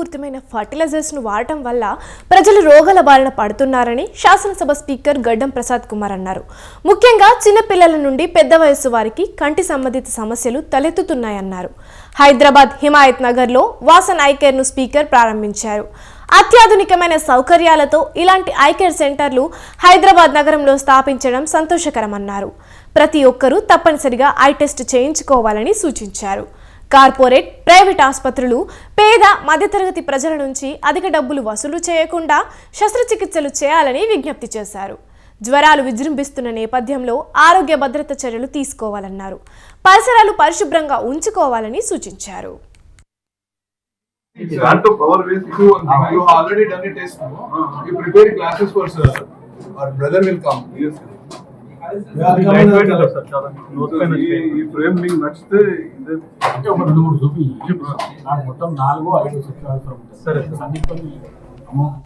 పూర్తిమైన ఫర్టిలైజర్స్ను వాడటం వల్ల ప్రజలు రోగాల బారిన పడుతున్నారని శాసనసభ స్పీకర్ గడ్డం ప్రసాద్ కుమార్ అన్నారు. ముఖ్యంగా చిన్నపిల్లల నుండి పెద్ద వయస్సు వారికి కంటి సంబంధిత సమస్యలు తలెత్తుతున్నాయన్నారు. హైదరాబాద్ హిమాయత్ నగర్లో వాసన్ ఐకేర్ను స్పీకర్ ప్రారంభించారు. అత్యాధునికమైన సౌకర్యాలతో ఇలాంటి ఐకేర్ సెంటర్లు హైదరాబాద్ నగరంలో స్థాపించడం సంతోషకరమన్నారు. ప్రతి ఒక్కరూ తప్పనిసరిగా ఐ టెస్ట్ చేయించుకోవాలని సూచించారు. కార్పొరేట్ ప్రైవేట్ ఆసుపత్రులు పేద మధ్యతరగతి ప్రజల నుంచి అధిక డబ్బులు వసూలు చేయకుండా శస్త్రచికిత్సలు చేయాలని విజ్ఞప్తి చేశారు. జ్వరాలు విజృంభిస్తున్న నేపథ్యంలో ఆరోగ్య భద్రత చర్యలు తీసుకోవాలన్నారు. పరిసరాలు పరిశుభ్రంగా ఉంచుకోవాలని సూచించారు. ఈ ఫ్రేమ్ మీకు నచ్చితే అంటే ఒక రెండు మూడు చూపి. నాకు మొత్తం నాలుగు ఐదు సెక్షన్స్ సరే. అన్నిటితో అమౌంట్